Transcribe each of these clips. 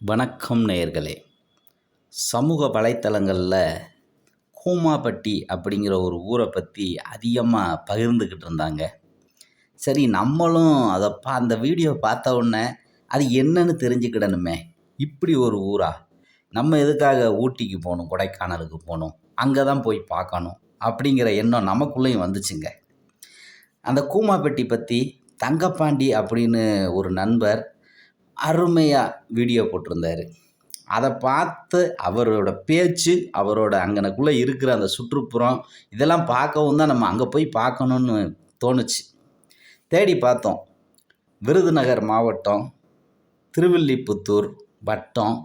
வணக்கம் நேயர்களே. சமூக வலைத்தளங்களில் கூமாப்பட்டி அப்படிங்கிற ஒரு ஊரை பற்றி அதிகமாக பகிர்ந்துக்கிட்டு இருந்தாங்க. சரி நம்மளும் அதை பா அந்த வீடியோ பார்த்த உடனே அது என்னன்னு தெரிஞ்சுக்கிடணுமே. இப்படி ஒரு ஊரா? நம்ம எதுக்காக ஊட்டிக்கு போகணும் கொடைக்கானலுக்கு போகணும் அங்கே தான் போய் பார்க்கணும் அப்படிங்கிற எண்ணம் நமக்குள்ளேயும் வந்துச்சுங்க. அந்த கூமாப்பட்டி பற்றி தங்கப்பாண்டி அப்படின்னு ஒரு நண்பர் அருமையாக வீடியோ போட்டிருந்தாரு. அதை பார்த்து அவரோட பேச்சு அவரோட அங்கனக்குள்ளே இருக்கிற அந்த சுற்றுப்புறம் இதெல்லாம் பார்க்கவும் தான் நம்ம அங்கே போய் பார்க்கணுன்னு தோணுச்சு. தேடி பார்த்தோம். விருதுநகர் மாவட்டம் திருவில்லிபுத்தூர் வட்டம்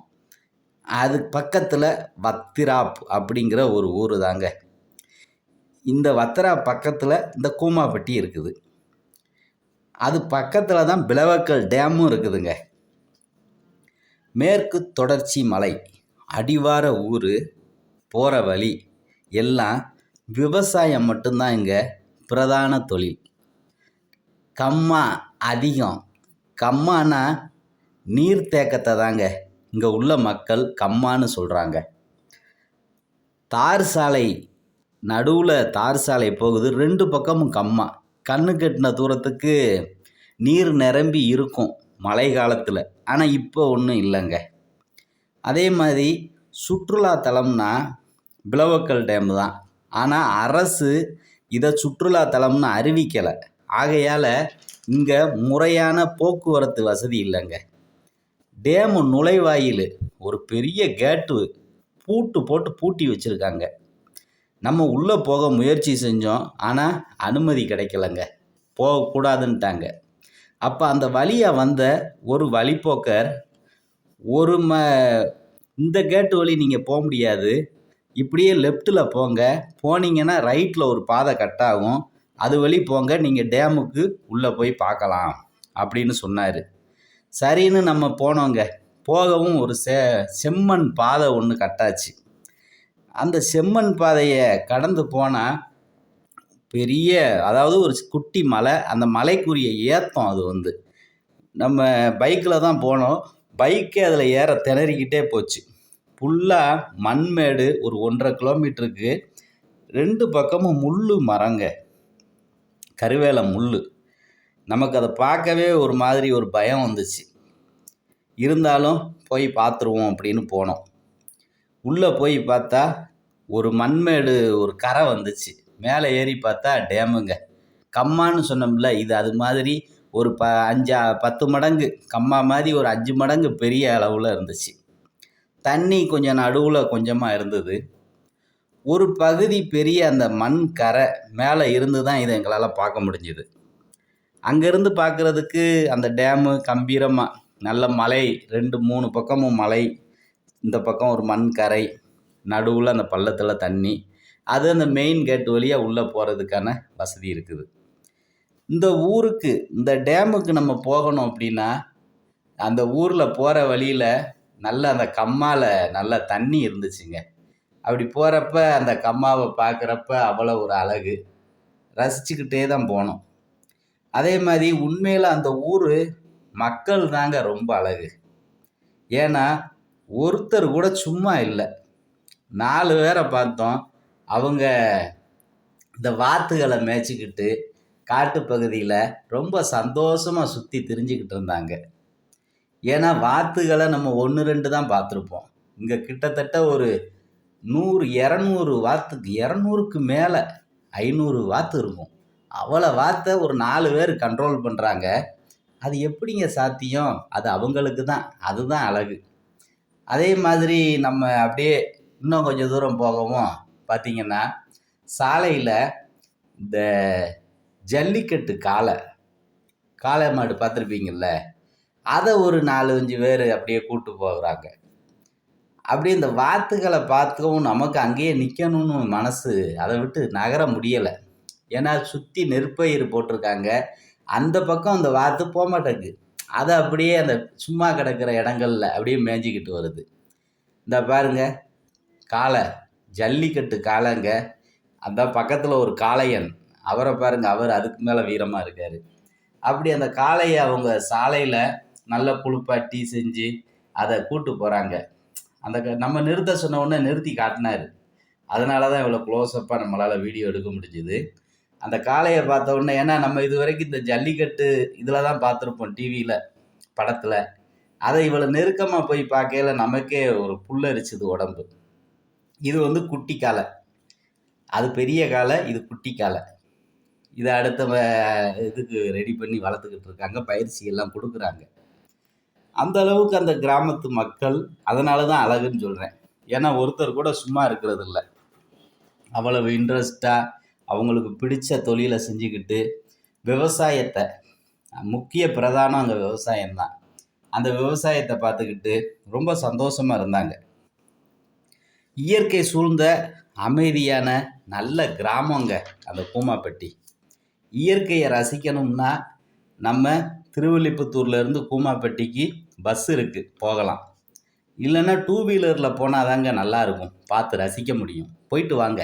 அது பக்கத்தில் வத்திராப் அப்படிங்கிற ஒரு ஊர் தாங்க. இந்த வத்திரா பக்கத்தில் இந்த கூமாப்பட்டி இருக்குது. அது பக்கத்தில் தான் பிளவக்கல் டேமும் இருக்குதுங்க. மேற்கு தொடர்ச்சி மலை அடிவார ஊர் போகிற வழி எல்லாம் விவசாயம் மட்டும்தான் இங்கே பிரதான தொழில். கம்மா அதிகம். கம்மானா நீர்த்தேக்கத்தை தாங்க இங்கே உள்ள மக்கள் கம்மான்னு சொல்கிறாங்க தார் சாலை நடுவில் தார் சாலை போகுது ரெண்டு பக்கமும் கம்மா. கண்ணு கட்டின தூரத்துக்கு நீர் நிரம்பி இருக்கும். மழை காலத்தில் ஆனால் இப்போ ஒன்றும் இல்லைங்க. அதே மாதிரி சுற்றுலா தலம்னா பிளவக்கல் டேம் தான். ஆனால் அரசு இதை சுற்றுலா தலம்னு அறிவிக்கலை. ஆகையால் இங்கே முறையான போக்குவரத்து வசதி இல்லைங்க. டேமு நுழைவாயில் ஒரு பெரிய கேட்டு பூட்டு போட்டு பூட்டி வச்சுருக்காங்க. நம்ம உள்ளே போக முயற்சி செஞ்சோம். ஆனால் அனுமதி கிடைக்கலங்க. போகக்கூடாதுன்ட்டாங்க. அப்போ அந்த வழியாக வந்த ஒரு வழிப்போக்கர் ஒரு ம இந்த கேட்டு வழி நீங்கள் போக முடியாது. இப்படியே லெஃப்ட்டில் போங்க. போனீங்கன்னா ரைட்டில் ஒரு பாதை கட் ஆகும். அது வழி போங்க. நீங்கள் டேமுக்கு உள்ளே போய் பார்க்கலாம் அப்படின்னு சொன்னார். சரின்னு நம்ம போனோங்க. போகவும் ஒரு செ செம்மண் பாதை ஒன்று கட்டாச்சு அந்த செம்மண் பாதையை கடந்து போனால் பெரிய அதாவது ஒரு குட்டி மலை அந்த மலைக்குரிய ஏத்தம் அது வந்து. நம்ம பைக்கில் தான் போனோம். பைக்கே அதில் ஏற திணறிக்கிட்டே போச்சு. ஃபுல்லாக மண்மேடு ஒரு ஒன்றரை கிலோமீட்டருக்கு. ரெண்டு பக்கமும் முள் மரங்க. கருவேல முள் நமக்கு அதை பார்க்கவே ஒரு மாதிரி ஒரு பயம் வந்துச்சு. இருந்தாலும் போய் பார்த்துருவோம் அப்படின்னு போனோம். உள்ளே போய் பார்த்தா ஒரு மண்மேடு ஒரு கரை வந்துச்சு. மேலே ஏறி பார்த்தா டேமுங்க. கம்மான்னு சொன்னோம்ல இது அது மாதிரி ஒரு ப அஞ்சா பத்து மடங்கு கம்மா மாதிரி ஒரு அஞ்சு மடங்கு பெரிய அளவில் இருந்துச்சு. தண்ணி கொஞ்சம் நடுவில் கொஞ்சமாக இருந்தது. ஒரு பகுதி பெரிய அந்த மண் கரை மேலே இருந்து தான் இதை எங்களால் பார்க்க முடிஞ்சுது. அங்கேருந்து பார்க்குறதுக்கு அந்த டேமு கம்பீரமாக நல்ல மலை ரெண்டு மூணு பக்கமும் மலை. இந்த பக்கம் ஒரு மண் கரை நடுவில் அந்த பள்ளத்தில் தண்ணி. அது அந்த மெயின் கேட் வழியாக உள்ளே போகிறதுக்கான வசதி இருக்குது. இந்த ஊருக்கு இந்த டேமுக்கு நம்ம போகணும் அப்படின்னா அந்த ஊரில் போகிற வழியில் நல்ல அந்த கம்மாவில் நல்ல தண்ணி இருந்துச்சுங்க. அப்படி போகிறப்ப அந்த கம்மாவை பார்க்குறப்ப அவ்வளோ ஒரு அழகு. ரசிச்சுக்கிட்டே தான் போனோம். அதே மாதிரி உண்மையில் அந்த ஊர் மக்கள் தாங்க ரொம்ப அழகு. ஏன்னா ஒருத்தர் கூட சும்மா இல்லை. நாலு பேரை பார்த்தோம். அவங்க இந்த வாத்துகளை மேய்ச்சிக்கிட்டு காட்டுப்பகுதியில் ரொம்ப சந்தோஷமாக சுற்றி திரிஞ்சுக்கிட்டு இருந்தாங்க. ஏன்னா வாத்துகளை நம்ம ஒன்று ரெண்டு தான் பார்த்துருப்போம். இங்கே கிட்டத்தட்ட ஒரு நூறு இரநூறு வாத்துக்கு இரநூறுக்கு மேலே ஐநூறு வாத்து இருக்கும். அவ்வளோ வாத்தை ஒரு நாலு பேர் கண்ட்ரோல் பண்ணுறாங்க அது எப்படிங்க சாத்தியம்? அது அவங்களுக்கு தான். அதுதான் அழகு. அதே மாதிரி நம்ம அப்படியே இன்னும் கொஞ்சம் தூரம் போகவும் பார்த்தீங்கன்னா சாலையில் இந்த ஜல்லிக்கட்டு காளை காளை மாடு பார்த்துருப்பீங்கள்ல அதை ஒரு நாலு அஞ்சு பேர் அப்படியே கூட்டு போகிறாங்க அப்படியே இந்த வாத்துகளை பார்த்தவும் நமக்கு அங்கேயே நிற்கணும்னு மனசு அதை விட்டு நகர முடியலை. ஏன்னா சுற்றி நெற்பயிர் போட்டிருக்காங்க. அந்த பக்கம் அந்த வாத்து போக மாட்டேங்குது. அதை அப்படியே அந்த சும்மா கிடக்கிற இடங்கள்ல அப்படியே மேய்ஞ்சிக்கிட்டு வருது. இந்த பாருங்க காளை. ஜல்லிக்கட்டு காளைங்க. அந்த பக்கத்தில் ஒரு காளையன். அவரை பாருங்க அவர் அதுக்கு மேலே வீரமாக இருக்கார். அப்படி அந்த காளையை அவங்க சாலையில் நல்ல குளிப்பாட்டி செஞ்சு அதை கூட்டு போகிறாங்க அந்த க- நம்ம நிறுத்த சொன்ன நிறுத்தி காட்டினார். அதனால தான் இவ்வளோ க்ளோஸ்அப்பாக நம்மளால் வீடியோ எடுக்க முடிஞ்சுது. அந்த காளையை பார்த்த உடனே ஏன்னா நம்ம இது வரைக்கும் இந்த ஜல்லிக்கட்டு இதில் தான் பார்த்துருப்போம் டிவியில் படத்தில். அதை இவ்வளோ நெருக்கமாக போய் பார்க்கையில நமக்கே ஒரு புல்லரிச்சுது உடம்பு. இது வந்து குட்டி காலை. அது பெரிய காலை இது குட்டி காலை. இதை அடுத்த இதுக்கு ரெடி பண்ணி வளர்த்துக்கிட்டு இருக்காங்க. பயிற்சி எல்லாம் கொடுக்குறாங்க. அந்த அளவுக்கு அந்த கிராமத்து மக்கள் அதனால தான் அழகுன்னு சொல்கிறேன் ஏன்னா ஒருத்தர் கூட சும்மா இருக்கிறது இல்லை அவ்வளவு இன்ட்ரெஸ்டாக அவங்களுக்கு பிடிச்ச தொழிலை செஞ்சுக்கிட்டு விவசாயத்தை முக்கிய பிரதானம் அங்கே விவசாயம்தான். அந்த விவசாயத்தை பார்த்துக்கிட்டு ரொம்ப சந்தோஷமாக இருந்தாங்க. இயற்கை சூழ்ந்த அமைதியான நல்ல கிராமங்க அந்த கூமாப்பட்டி இயற்கையை ரசிக்கணும்னா நம்ம திருவில்லிபுத்தூர்லேருந்து கூமாப்பட்டிக்கு பஸ் இருக்குது போகலாம். இல்லைன்னா டூ வீலரில் போனால் தாங்க நல்லாயிருக்கும். பார்த்து ரசிக்க முடியும். போயிட்டு வாங்க.